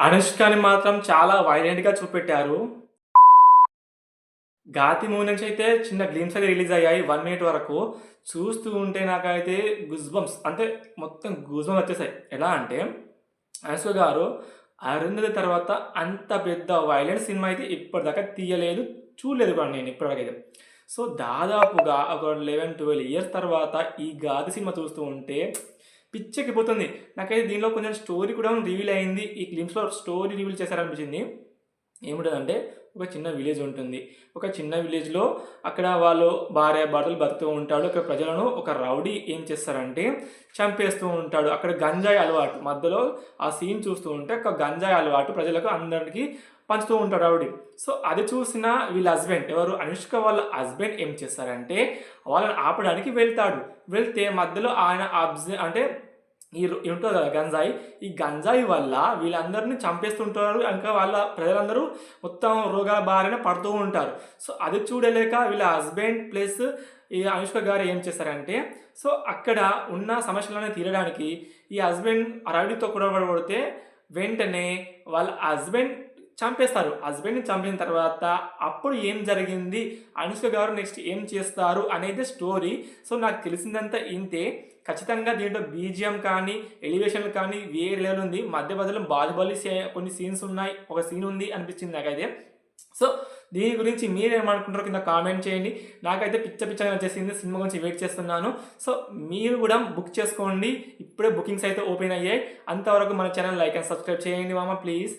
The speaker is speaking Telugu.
అనుష్కని మాత్రం చాలా వైలెంట్‌గా చూపెట్టారు. గాతి మూవీ నుంచి అయితే చిన్న గ్లీమ్స్ అయితే రిలీజ్ అయ్యాయి వన్ మినిట్ వరకు. చూస్తూ ఉంటే నాకైతే గుజ్బమ్స్ అంటే మొత్తం గూస్ వచ్చేసాయి. ఎలా అంటే అనుష్క గారు 'అరుంధతి' తర్వాత అంత పెద్ద వైలెంట్ సినిమా అయితే ఇప్పటిదాకా తీయలేదు. చూడలేదు కూడా నేను ఇప్పటివరకైతే. సో, దాదాపుగా ఒక 11, 12 ఇయర్స్ తర్వాత ఈ గాది సినిమా చూస్తూ ఉంటే పిచ్చెక్కిపోతుంది. నాకైతే దీనిలో కొంచెం స్టోరీ కూడా రివీల్ అయింది. ఈ క్లిమ్స్లో స్టోరీ రివీల్ చేశారనిపించింది. ఏముంటదంటే ఒక చిన్న విలేజ్ ఉంటుంది. ఒక చిన్న విలేజ్‌లో అక్కడ వాళ్ళు భార్య భర్తలు బతుకుతూ ఉంటాడు. అక్కడ ప్రజలను ఒక రౌడీ ఏం చేస్తారంటే చంపేస్తూ ఉంటాడు. అక్కడ గంజాయి అలవాటు. మధ్యలో ఆ సీన్ చూస్తూ ఉంటే ఒక గంజాయి అలవాటు ప్రజలకు అందరికీ పంచుతూ ఉంటాడు రౌడీ. సో, అది చూసిన వీళ్ళ హస్బెండ్ ఎవరు అనుష్క వాళ్ళ హస్బెండ్ ఏం చేస్తారంటే వాళ్ళని ఆపడానికి వెళ్తాడు. వెళ్తే మధ్యలో ఆయన అబ్జ అంటే ఈ ఉంటుంది కదా గంజాయి. ఈ గంజాయి వల్ల వీళ్ళందరిని చంపేస్తుంటారు. ఇంకా వాళ్ళ ప్రజలందరూ మొత్తం రోగాల బారిన పడుతూ ఉంటారు. సో, అది చూడలేక వీళ్ళ హస్బెండ్ ప్లస్ ఈ అనుష్క గారు ఏం చేశారంటే సో, అక్కడ ఉన్న సమస్యలను తీరడానికి ఈ హస్బెండ్ అరవిడితో కూడా పడితే వెంటనే వాళ్ళ హస్బెండ్ చంపేస్తారు. హస్బెండ్‌ని చంపిన తర్వాత అప్పుడు ఏం జరిగింది? అనుష్క గారు నెక్స్ట్ ఏం చేస్తారు? అనేది స్టోరీ. సో, నాకు తెలిసిందంతా ఇంతే. ఖచ్చితంగా దీంట్లో బీజీఎం కానీ, ఎలివేషన్‌లు కానీ వేరే లెవెల్ ఉంది. మధ్య మధ్యలో బాహుబలి కొన్ని సీన్స్ ఉన్నాయి. ఒక సీన్ ఉంది అనిపించింది నాకైతే. సో, దీని గురించి మీరేమనుకుంటారో కింద కామెంట్ చేయండి. నాకైతే పిచ్చ పిచ్చగా వచ్చేసింది సినిమా గురించి వెయిట్ చేస్తున్నాను. సో, మీరు కూడా బుక్ చేసుకోండి. ఇప్పుడే బుకింగ్స్ అయితే ఓపెన్ అయ్యాయి. అంతవరకు మన ఛానల్ లైక్ అండ్ సబ్స్క్రైబ్ చేయండి మామ ప్లీజ్.